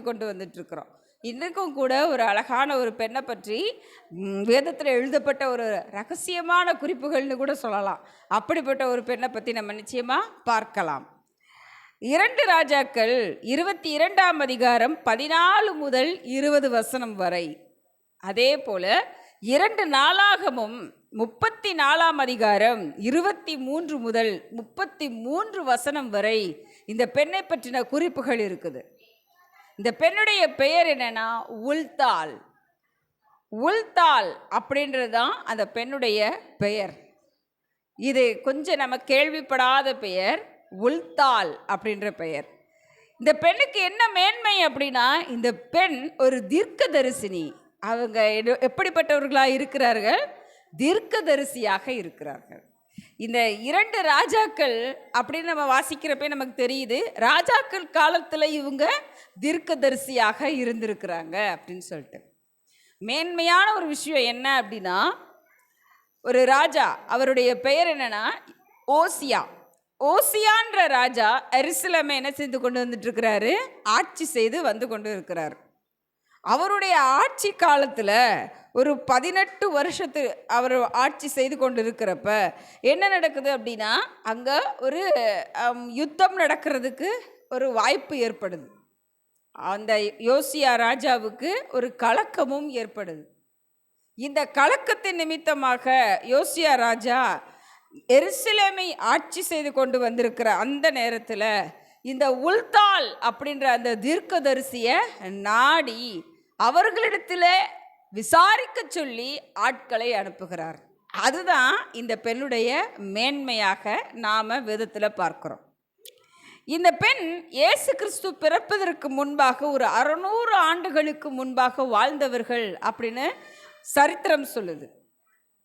கொண்டு வந்துட்டுருக்குறோம். இன்றைக்கும் கூட ஒரு அழகான ஒரு பெண்ணை பற்றி வேதத்தில் எழுதப்பட்ட ஒரு ரகசியமான குறிப்புகள்னு கூட சொல்லலாம். அப்படிப்பட்ட ஒரு பெண்ணை பற்றி நம்ம நிச்சயமாக பார்க்கலாம். இரண்டு ராஜாக்கள் இருபத்தி இரண்டாம் அதிகாரம் பதினாலு முதல் இருபது வசனம் வரை. அதே போல் இரண்டு நாளாகமும் முப்பத்தி நாலாம் அதிகாரம் இருபத்தி மூன்று முதல் முப்பத்தி மூன்று வசனம் வரை இந்த பெண்ணை பற்றின குறிப்புகள் இருக்குது. இந்த பெண்ணுடைய பெயர் என்னன்னா உல்தால். உல்தால் அப்படின்றது தான் அந்த பெண்ணுடைய பெயர். இது கொஞ்சம் நம்ம கேள்விப்படாத பெயர் உல்தால் அப்படின்ற பெயர். இந்த பெண்ணுக்கு என்ன மேன்மை அப்படின்னா இந்த பெண் ஒரு தீர்க்கதரிசினி. அவங்க எப்படிப்பட்டவர்களாக இருக்கிறார்கள்? தீர்க்கதரிசியாக இருக்கிறார்கள். இந்த இரண்டு ராஜாக்கள் அப்படின்னு நம்ம வாசிக்கிறப்ப நமக்கு தெரியுது. ராஜாக்கள் காலத்தில் இவங்க தீர்க்கதரிசியாக இருந்திருக்கிறாங்க அப்படின்னு சொல்லிட்டு. மேன்மையான ஒரு விஷயம் என்ன அப்படின்னா ஒரு ராஜா அவருடைய பெயர் என்னன்னா ஓசியா. ஓசியான்ற ராஜா எருசலேமை என்ன செய்து கொண்டு வந்துட்டு இருக்கிறாரு ஆட்சி செய்து வந்து கொண்டு இருக்கிறார். அவருடைய ஆட்சி காலத்தில் ஒரு பதினெட்டு வருஷத்து அவர் ஆட்சி செய்து கொண்டு இருக்கிறப்ப என்ன நடக்குது அப்படின்னா அங்கே ஒரு யுத்தம் நடக்கிறதுக்கு ஒரு வாய்ப்பு ஏற்படுது. அந்த யோசியா ராஜாவுக்கு ஒரு கலக்கமும் ஏற்படுது. இந்த கலக்கத்தின் நிமித்தமாக யோசியா ராஜா எருசலேமை ஆட்சி செய்து கொண்டு வந்திருக்கிற அந்த நேரத்தில் இந்த உல்தால் அப்படின்ற அந்த தீர்க்கதரிசியை நாடி அவர்களிடத்தில் விசாரிக்க சொல்லி ஆட்களை அனுப்புகிறார். அதுதான் இந்த பெண்ணுடைய மேன்மையாக நாம் வேதத்தில் பார்க்குறோம். இந்த பெண் இயேசு கிறிஸ்து பிறப்பதற்கு முன்பாக ஒரு அறுநூறு ஆண்டுகளுக்கு முன்பாக வாழ்ந்தவர்கள் அப்படின்னு சரித்திரம் சொல்லுது.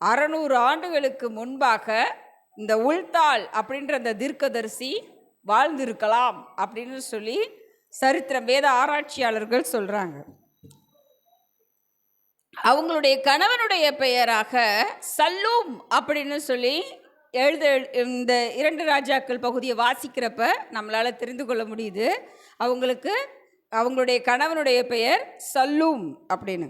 அறநூறு ஆண்டுகளுக்கு முன்பாக இந்த உள்தாள் அப்படின்ற அந்த தீர்க்கதரிசி வாழ்ந்திருக்கலாம் அப்படின்னு சொல்லி சரித்திரம் வேத ஆராய்ச்சியாளர்கள் சொல்கிறாங்க அவங்களுடைய கணவனுடைய பெயராக சல்லூம் அப்படின்னு சொல்லி எழுத இந்த இரண்டு ராஜாக்கள் பகுதியை வாசிக்கிறப்ப நம்மளால் தெரிந்து கொள்ள முடியுது. அவங்களுக்கு அவங்களுடைய கணவனுடைய பெயர் சல்லூம் அப்படின்னு.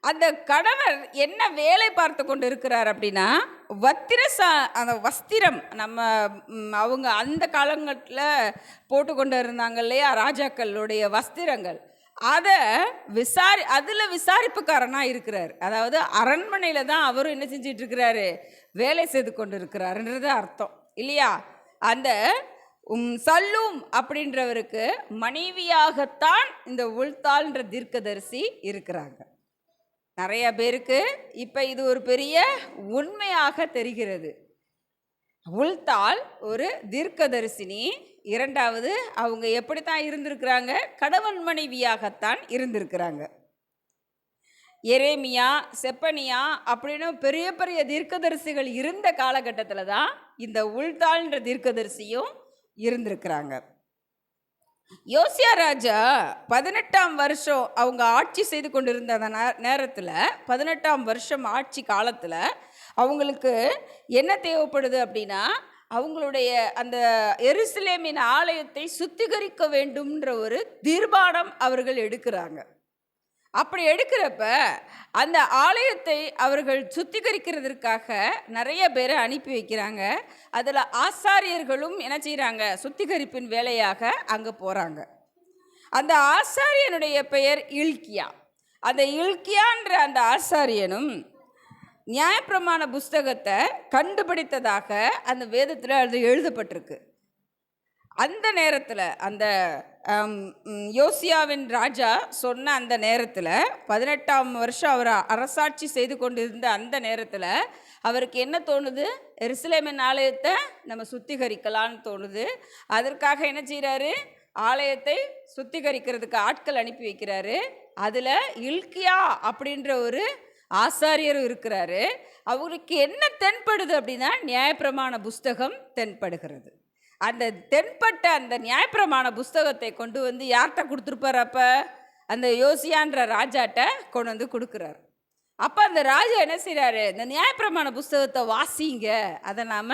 அந்த கணவர் என்ன வேலை பார்த்து கொண்டு இருக்கிறார் அப்படின்னா வத்திர சா அந்த வஸ்திரம் நம்ம அவங்க அந்த காலங்களில் போட்டு கொண்டு இருந்தாங்க இல்லையா ராஜாக்களுடைய வஸ்திரங்கள். அதை விசாரி அதில் விசாரிப்புக்காரனாக இருக்கிறார். அதாவது அரண்மனையில் தான் அவரும் என்ன செஞ்சிட்டு இருக்கிறாரு வேலை செய்து கொண்டு இருக்கிறாருன்றது அர்த்தம். இல்லையா? அந்த உம் சல்லூம் அப்படின்றவருக்கு மனைவியாகத்தான் இந்த உள்தாள்ன்ற தீர்க்கதரிசி இருக்கிறாங்க. நிறைய பேருக்கு இப்போ இது ஒரு பெரிய உண்மையாக தெரிகிறது. உள்தாள் ஒரு தீர்க்கதரிசினி இரண்டாவது அவங்க எப்படித்தான் இருந்திருக்கிறாங்க? கணவன் மனைவியாகத்தான் இருந்திருக்கிறாங்க. எரேமியா செப்பனியா அப்படின்னு பெரிய பெரிய தீர்க்கதரிசிகள் இருந்த காலகட்டத்தில் தான் இந்த உள்தாள்ன்ற தீர்க்கதரிசியும் இருந்திருக்கிறாங்க. யோசியா ராஜா பதினெட்டாம் வருஷம் அவங்க ஆட்சி செய்து கொண்டிருந்த அந்த நே- நேரத்தில் பதினெட்டாம் வருஷம் ஆட்சி காலத்தில் அவங்களுக்கு என்ன தேவைப்படுது அப்படின்னா அவங்களுடைய அந்த எருசலேமின் ஆலயத்தை சுத்திகரிக்க வேண்டும்ன்ற ஒரு தீர்மானம் அவர்கள் எடுக்கிறாங்க. அப்படி எடுக்கிறப்ப அந்த ஆலயத்தை அவர்கள் சுத்திகரிக்கிறதுக்காக நிறைய பேரை அனுப்பி வைக்கிறாங்க. அதில் ஆசாரியர்களும் என்ன செய்கிறாங்க சுத்திகரிப்பின் வேலையாக அங்கே போகிறாங்க அந்த ஆசாரியனுடைய பெயர் இல்கியா அந்த இல்கியான்ற அந்த ஆசாரியனும் நியாயப்பிரமாண புஸ்தகத்தை கண்டுபிடித்ததாக அந்த வேதத்தில் அது எழுதப்பட்டிருக்கு. அந்த நேரத்தில் அந்த யோசியாவின் ராஜா சொன்ன அந்த நேரத்தில் பதினெட்டாம் வருஷம் அவர் அரசாட்சி செய்து கொண்டிருந்த அந்த நேரத்தில் அவருக்கு என்ன தோணுது? எருசலேமின் ஆலயத்தை நம்ம சுத்திகரிக்கலான்னு தோணுது. அதற்காக என்ன செய்கிறாரு ஆலயத்தை சுத்திகரிக்கிறதுக்கு ஆட்கள் அனுப்பி வைக்கிறாரு. அதில் இல்கியா அப்படின்ற ஒரு ஆசாரியரும் இருக்கிறாரு. அவருக்கு என்ன தென்படுது அப்படின்னா நியாயப்பிரமாண புஸ்தகம் தென்படுகிறது. அந்த தென்பட்ட அந்த நியாயப்பிரமாண புஸ்தகத்தை கொண்டு வந்து யார்கிட்ட கொடுத்துருப்பார் அப்போ? அந்த யோசியான்ற ராஜாட்ட கொண்டு வந்து கொடுக்குறாரு. அப்போ அந்த ராஜா என்ன செய்கிறாரு இந்த நியாயப்பிரமாண புஸ்தகத்தை வாசிங்க. அதை நாம்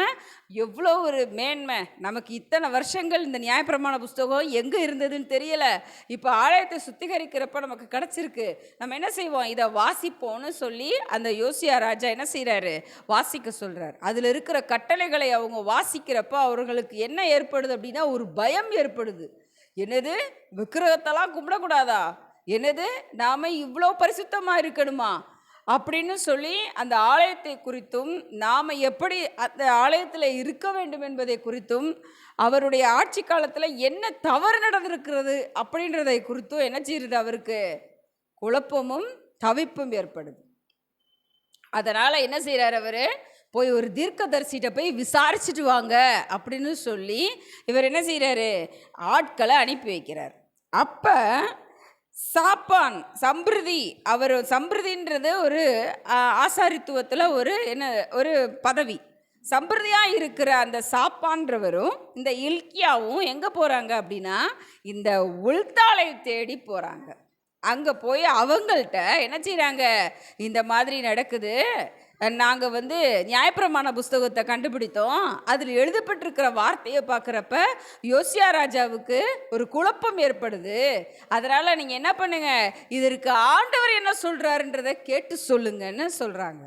எவ்வளோ ஒரு மேன்மை. நமக்கு இத்தனை வருஷங்கள் இந்த நியாயப்பிரமாண புஸ்தகம் எங்கே இருந்ததுன்னு தெரியலை. இப்போ ஆலயத்தை சுத்திகரிக்கிறப்ப நமக்கு கிடச்சிருக்கு. நம்ம என்ன செய்வோம்? இதை வாசிப்போம்னு சொல்லி அந்த யோசியா ராஜா என்ன செய்கிறாரு வாசிக்க சொல்கிறார் அதில் இருக்கிற கட்டளைகளை அவங்க வாசிக்கிறப்ப அவர்களுக்கு என்ன ஏற்படுது அப்படின்னா ஒரு பயம் ஏற்படுது. என்னது? விக்கிரகத்தெல்லாம் கும்பிடக்கூடாதா? என்னது? நாம் இவ்வளோ பரிசுத்தமாக இருக்கணுமா? அப்படின்னு சொல்லி அந்த ஆலயத்தை குறித்தும் நாம் எப்படி அந்த ஆலயத்தில் இருக்க வேண்டும் என்பதை குறித்தும் அவருடைய ஆட்சி காலத்தில் என்ன தவறு நடந்திருக்கிறது அப்படின்றதை குறித்தும் என்ன செய்யுது அவருக்கு? குழப்பமும் தவிப்பும் ஏற்படுது. அதனால் என்ன செய்கிறார் அவர்? போய் ஒரு தீர்க்கதரிசிகிட்ட போய் விசாரிச்சுட்டு வாங்க அப்படின்னு சொல்லி இவர் என்ன செய்கிறாரு ஆட்களை அனுப்பி வைக்கிறார். அப்போ சாப்பான் சம்பிருதி. அவர் சம்பிருதின்றது ஒரு ஆசாரித்துவத்தில் ஒரு என்ன ஒரு பதவி. சம்பிரதியாக இருக்கிற அந்த சாப்பான்றவரும் இந்த இல்கியாவும் எங்கே போகிறாங்க அப்படின்னா இந்த உள்தாளை தேடி போகிறாங்க அங்கே போய் அவங்கள்ட்ட என்ன செய்கிறாங்க இந்த மாதிரி நடக்குது. நாங்கள் வந்து நியாயப்பிரமாண புஸ்தகத்தை கண்டுபிடித்தோம். அதில் எழுதப்பட்டிருக்கிற வார்த்தையை பார்க்குறப்ப யோசியா ராஜாவுக்கு ஒரு குழப்பம் ஏற்படுது. அதனால் நீங்கள் என்ன பண்ணுங்க? இதற்கு ஆண்டவர் என்ன சொல்கிறாருன்றதை கேட்டு சொல்லுங்கன்னு சொல்கிறாங்க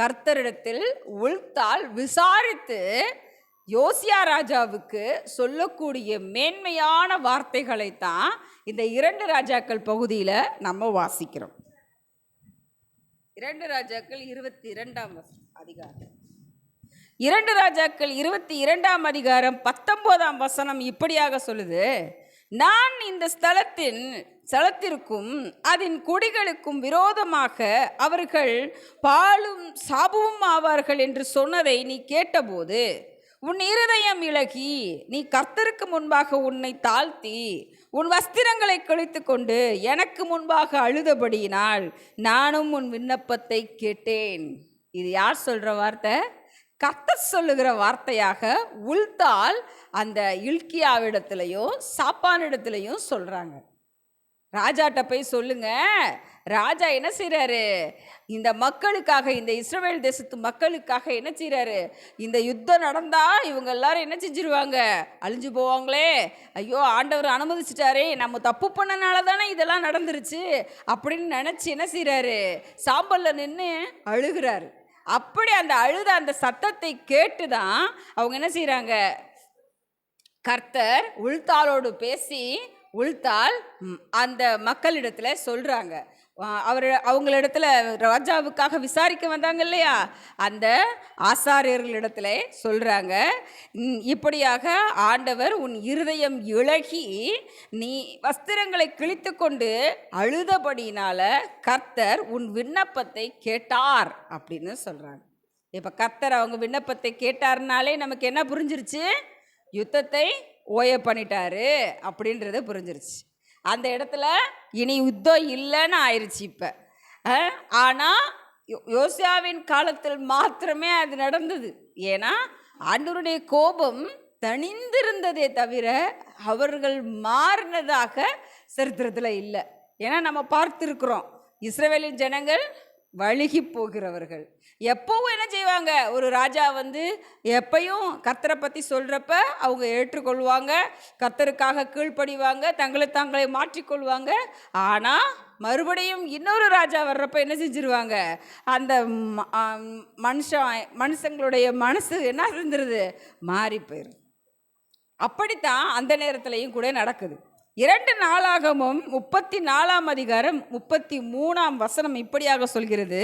கர்த்தரிடத்தில் உள்தால் விசாரித்து யோசியா ராஜாவுக்கு சொல்லக்கூடிய மேன்மையான வார்த்தைகளை தான் இந்த இரண்டு ராஜாக்கள் பகுதியில் நம்ம வாசிக்கிறோம். இரண்டு ராஜாக்கள் இருபத்தி இரண்டாம் வசனம் அதிகாரம். இரண்டு ராஜாக்கள் இருபத்தி இரண்டாம் அதிகாரம் பத்தொன்பதாம் வசனம் இப்படியாக சொல்லுது. நான் இந்த ஸ்தலத்தின் ஸ்தலத்திற்கும் அதன் குடிகளுக்கும் விரோதமாக அவர்கள் பாலும் சாபமும் ஆவார்கள் என்று சொன்னதை நீ கேட்டபோது உன் இருதயம் இழகி நீ கர்த்தருக்கு முன்பாக உன்னை தாழ்த்தி உன் வஸ்திரங்களை கழித்து கொண்டு எனக்கு முன்பாக அழுதபடியினால் நானும் உன் விண்ணப்பத்தை கேட்டேன். இது யார் சொல்கிற வார்த்தை? கத்தர் சொல்லுகிற வார்த்தையாக உள்தால் அந்த இல்கியாவிடத்துலையும் சாப்பானிடத்துலையும் சொல்கிறாங்க ராஜாட்ட போய் சொல்லுங்கள் ராஜா என்ன செய்கிறாரு இந்த மக்களுக்காக இந்த இஸ்ரேல் தேசத்து மக்களுக்காக என்ன செய்கிறாரு இந்த யுத்தம் நடந்தால் இவங்க எல்லாரும் என்ன செஞ்சிருவாங்க? அழிஞ்சு போவாங்களே. ஐயோ ஆண்டவர் அனுமதிச்சிட்டாரே. நம்ம தப்பு பண்ணனால தானே இதெல்லாம் நடந்துருச்சு. அப்படின்னு நினச்சி என்ன செய்கிறாரு சாம்பலில் நின்று அழுகிறாரு. அப்படி அந்த அழுத அந்த சத்தத்தை கேட்டு தான் அவங்க என்ன செய்கிறாங்க கர்த்தர் உள்தாளோடு பேசி உள்தாள் அந்த மக்களிடத்தில் சொல்கிறாங்க அவர் அவங்களிடத்துல ராஜாவுக்காக விசாரிக்க வந்தாங்க இல்லையா? அந்த ஆசாரியர்களிடத்துல சொல்கிறாங்க இப்படியாக ஆண்டவர் உன் இருதயம் இழகி நீ வஸ்திரங்களை கிழித்து கொண்டு அழுதபடினால கர்த்தர் உன் விண்ணப்பத்தை கேட்டார் அப்படின்னு சொல்கிறாங்க இப்போ கர்த்தர் அவங்க விண்ணப்பத்தை கேட்டார்னாலே நமக்கு என்ன புரிஞ்சிருச்சு? யுத்தத்தை ஓய பண்ணிட்டாரு அப்படின்றது புரிஞ்சிருச்சு. அந்த இடத்துல இனி யுத்தம் இல்லைன்னு ஆயிடுச்சு இப்போ. ஆனால் யோசியாவின் காலத்தில் மாத்திரமே அது நடந்தது. ஏன்னா ஆண்டவருடைய கோபம் தனிந்திருந்ததே தவிர அவர்கள் மாறினதாக சரித்திரத்தில் இல்லை. ஏன்னா நம்ம பார்த்துருக்குறோம். இஸ்ரேலின் ஜனங்கள் வழுகி போகிறவர்கள் எப்பவும் என்ன செய்வாங்க? ஒரு ராஜா வந்து எப்பையும் கர்த்தரை பற்றி சொல்கிறப்ப அவங்க ஏற்றுக்கொள்வாங்க கர்த்தருக்காக கீழ்ப்படிவாங்க தங்களை தாங்களை மாற்றிக்கொள்வாங்க. ஆனால் மறுபடியும் இன்னொரு ராஜா வர்றப்ப என்ன செஞ்சிருவாங்க? அந்த மனுஷன் மனுஷங்களுடைய மனசு என்ன செஞ்சிருது மாறி போயிடும் அப்படித்தான் அந்த நேரத்துலையும் கூட நடக்குது. இரண்டு நாளாகமும் முப்பத்தி நாலாம் அதிகாரம் முப்பத்தி மூணாம் வசனம் இப்படியாக சொல்கிறது.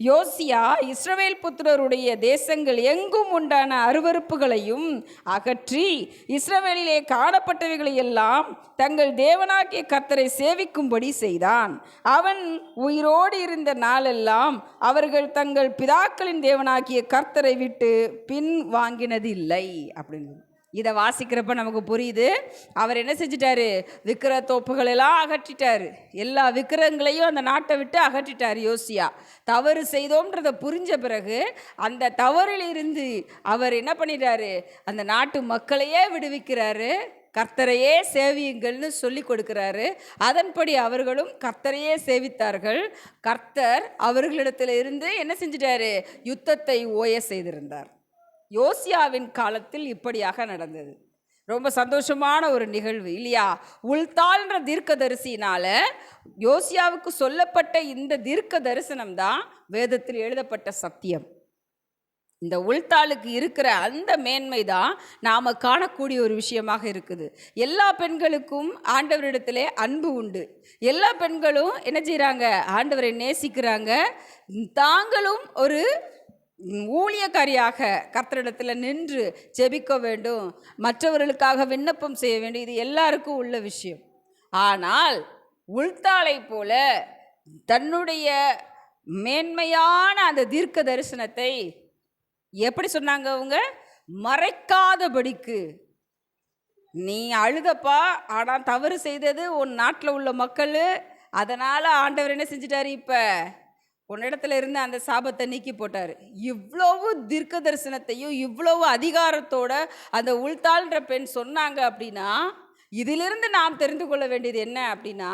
யோசியா இஸ்ரவேல் புத்திரருடைய தேசங்கள் எங்கும் உண்டான அருவருப்புகளையும் அகற்றி இஸ்ரவேலிலே காணப்பட்டவைகளை எல்லாம் தங்கள் தேவனாகிய கர்த்தரை சேவிக்கும்படி செய்தான். அவன் உயிரோடு இருந்த நாளெல்லாம் அவர்கள் தங்கள் பிதாக்களின் தேவனாகிய கர்த்தரை விட்டு பின் வாங்கினதில்லை அப்படின்னு இதை வாசிக்கிறப்ப நமக்கு புரியுது. அவர் என்ன செஞ்சிட்டாரு? விக்கிர தோப்புகளெல்லாம் அகற்றிட்டார். எல்லா விக்கிரங்களையும் அந்த நாட்டை விட்டு அகற்றிட்டார் யோசியா. தவறு செய்தோன்றதை புரிஞ்ச பிறகு அந்த தவறில் இருந்து அவர் என்ன பண்ணிட்டாரு? அந்த நாட்டு மக்களையே விடுவிக்கிறாரு. கர்த்தரையே சேவியுங்கள்னு சொல்லி கொடுக்கிறாரு. அதன்படி அவர்களும் கர்த்தரையே சேவித்தார்கள். கர்த்தர் அவர்களிடத்தில் இருந்து என்ன செஞ்சிட்டாரு? யுத்தத்தை ஓய செய்திருந்தார். யோசியாவின் காலத்தில் இப்படியாக நடந்தது. ரொம்ப சந்தோஷமான ஒரு நிகழ்வு இல்லையா? உள்தாள்ன்ற தீர்க்க தரிசினால் யோசியாவுக்கு சொல்லப்பட்ட இந்த தீர்க்க தரிசனம் தான் வேதத்தில் எழுதப்பட்ட சத்தியம். இந்த உள்தாளுக்கு இருக்கிற அந்த மேன்மை தான் நாம் காணக்கூடிய ஒரு விஷயமாக இருக்குது. எல்லா பெண்களுக்கும் ஆண்டவரிடத்திலே அன்பு உண்டு. எல்லா பெண்களும் என்ன செய்கிறாங்க ஆண்டவரை நேசிக்கிறாங்க. தாங்களும் ஒரு ஊழியக்காரியாக கர்த்தரிடத்தில் நின்று ஜெபிக்க வேண்டும் மற்றவர்களுக்காக விண்ணப்பம் செய்ய வேண்டும் இது எல்லாருக்கும் உள்ள விஷயம். ஆனால் உள்தாளை போல தன்னுடைய மேன்மையான அந்த தீர்க்க தரிசனத்தை எப்படி சொன்னாங்க அவங்க? மறைக்காதபடிக்கு. நீ அழுதப்பா ஆனால் தவறு செய்தது உன் நாட்டில் உள்ள மக்கள் அதனால் ஆண்டவர் என்ன செஞ்சிட்டாரு இப்போ? உன்னிடத்துல இருந்து அந்த சாபத்தை நீக்கி போட்டார். இவ்வளவு தீர்க்க தரிசனத்தையும் இவ்வளவு அதிகாரத்தோட அந்த உள்தாள்ன்ற பெண் சொன்னாங்க அப்படின்னா இதிலிருந்து நாம் தெரிந்து கொள்ள வேண்டியது என்ன அப்படின்னா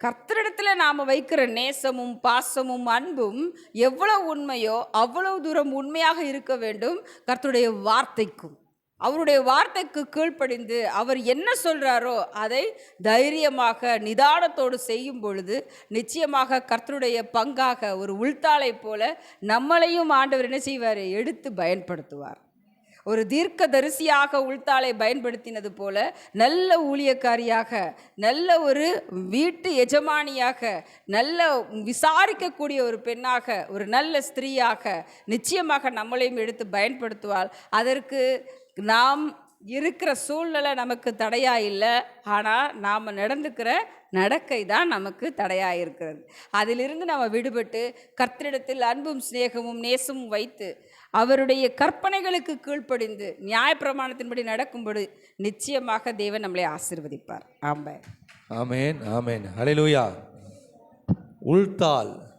கர்த்தரிடத்தில் நாம் வைக்கிற நேசமும் பாசமும் அன்பும் எவ்வளவு உண்மையோ அவ்வளவு தூரம் உண்மையாக இருக்க வேண்டும் கர்த்தருடைய வார்த்தைக்கும். அவருடைய வார்த்தைக்கு கீழ்ப்படிந்து அவர் என்ன சொல்கிறாரோ அதை தைரியமாக நிதானத்தோடு செய்யும் பொழுது நிச்சயமாக கர்த்தருடைய பங்காக ஒரு உள்தாளை போல நம்மளையும் ஆண்டவர் என்ன செய்வார்? எடுத்து பயன்படுத்துவார். ஒரு தீர்க்க தரிசியாக உள்தாளை பயன்படுத்தினது போல நல்ல ஊழியக்காரியாக நல்ல ஒரு வீட்டு எஜமானியாக நல்ல விசாரிக்கக்கூடிய ஒரு பெண்ணாக ஒரு நல்ல ஸ்திரீயாக நிச்சயமாக நம்மளையும் எடுத்து பயன்படுத்துவாள். அதற்கு நாம் இருக்கிற சூழ்நிலை நமக்கு தடையாக இல்லை ஆனால் நாம் நடந்துக்கிற நடக்கை தான் நமக்கு தடையாக இருக்கிறது. அதிலிருந்து நம்ம விடுபட்டு கர்த்தரிடத்தில் அன்பும் சிநேகமும் நேசமும் வைத்து அவருடைய கற்பனைகளுக்கு கீழ்ப்படிந்து நியாயப்பிரமாணத்தின்படி நடக்கும்படி நிச்சயமாக தேவன் நம்மளை ஆசிர்வதிப்பார். ஆம்பேன் ஆமேன் ஆமேன். ஹalleluya. உள்தால்